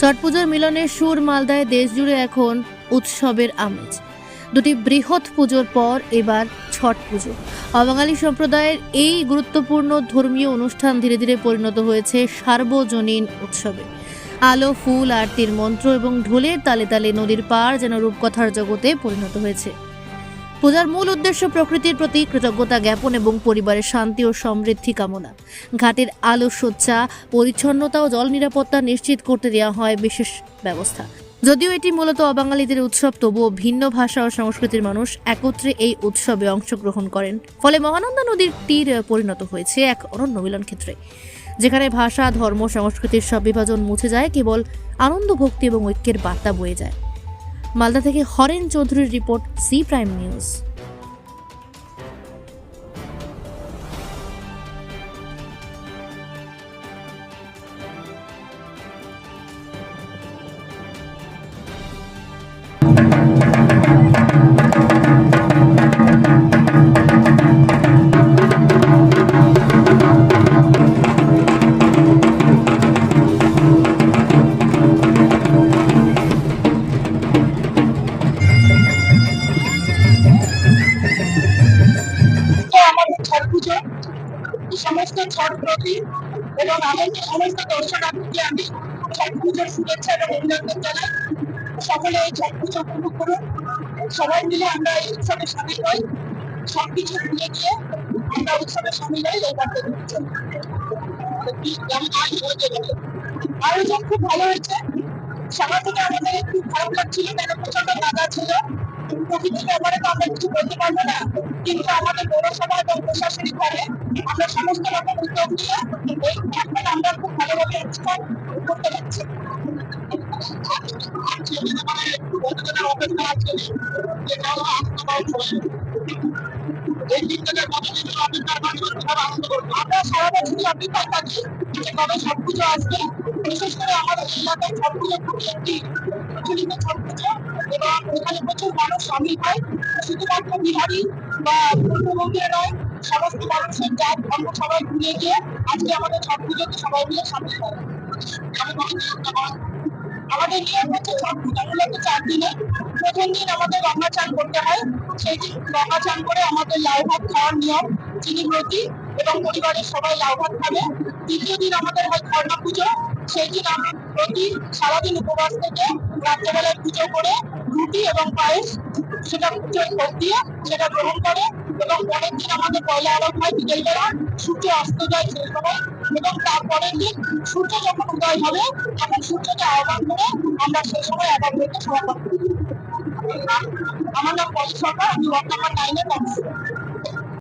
ছট পুজোর মিলনের সুর মালদায় দেশজুড়ে এখন উৎসবের আমেজ। দুটি বৃহৎ পুজোর পর এবার ছট পুজো। অবাঙালি সম্প্রদায়ের এই গুরুত্বপূর্ণ ধর্মীয় অনুষ্ঠান ধীরে ধীরে পরিণত হয়েছে সার্বজনীন উৎসবে। আলো, ফুল, আরতির মন্ত্র এবং ঢোলের তালে তালে নদীর পাড় যেন রূপকথার জগতে পরিণত হয়েছে। পূজার মূল উদ্দেশ্য প্রকৃতির প্রতি কৃতজ্ঞতা জ্ঞাপন এবং পরিবারের শান্তি ও সমৃদ্ধি কামনা। ঘাটের আলোকসজ্জা পরিচ্ছন্নতা ও জল নিরাপত্তা নিশ্চিত করতে দেওয়া হয় বিশেষ ব্যবস্থা। যদিও এটি মূলত অবাঙালিদের উৎসব, তবুও ভিন্ন ভাষা ও সংস্কৃতির মানুষ একত্রে এই উৎসবে অংশগ্রহণ করেন। ফলে মহানন্দা নদীর তীর পরিণত হয়েছে এক অনন্য মিলন ক্ষেত্রে, যেখানে ভাষা, ধর্ম, সংস্কৃতির সব বিভাজন মুছে যায়, কেবল আনন্দ, ভক্তি এবং ঐক্যের বার্তা বয়ে যায়। মালদা থেকে হরেন চৌধুরীর report C Prime News. Chhath সমস্ত ছট এবং আমাদের সমস্ত দর্শনার্থীকে আমি ছট পুজোর শুভেচ্ছা এবং অভিনন্দন জানাই। সকলে এই ছট পুজো উপভোগ করুন। সবাই মিলে আমরা এই উৎসবে সামিল হই। সবকিছু ভুলে গিয়ে আমরা উৎসবে সামিল হই, এই বার্তা দিচ্ছি আয়োজন খুব ভালো হয়েছে। সবার থেকে আমাদের একটু খারাপ কেন? প্রচণ্ড ছিল। প্রকৃতির ব্যাপারে তো আমরা কিছু বলতে পারব না। কিন্তু আমাদের পৌরসভা এবং প্রশাসনিক ভাবে আমরা সমস্ত রকম উদ্যোগ নিয়ে এই আমরা খুব ভালোভাবে অনুষ্ঠান করতে পারছি। আমরা সারা বছরই অপেক্ষা থাকি। কবে ছট পুজো আসবে বিশেষ করে আমাদের এলাকায় ছট পুজো খুবই একটি প্রচলিত ছট পুজো এবং এখানে প্রচুর মানুষ সামিল হয়। শুধুমাত্র বিহারি বা পূর্ববঙ্গের নয়, সমস্ত মানুষের জাত, ধর্ম সবাই ভুলে গিয়ে আজকে আমাদের ছট পুজোতে সবাই মিলে সামিল হয়। আমাদের নিয়ম হচ্ছে ছট পুজো মূলত চার দিনে প্রথম দিন আমাদের গঙ্গা চান করতে হয়। সেই দিন গঙ্গা চান করে আমাদের লাউ ভাত খাওয়ার নিয়ম, চিনি ব্রতি এবং পরিবারের সবাই লাউ ভাত খাবে। দ্বিতীয় দিন আমাদের হয় খর্ণা পুজো। সেই দিন আমরা প্রতি সারাদিন উপবাস থেকে রাত্রেবেলায় পুজো করে রুটি এবং পায়েস সেটা পুজোয় ভোগ দিয়ে সেটা গ্রহণ করে এবং পরের দিন আমাদের পয়লা আরব হয় বিকেলবেলা সূর্য অস্ত যায় সেই সময় এবং তারপরের দিন সূর্য যখন উদয় হবে, তখন সূর্যকে আহ্বান করে আমরা সেই সময় হইতে সমাপন করি। আমার নাম পলি সরকার, আমি ওয়ার্ড নাম্বার নাইনের অফিসার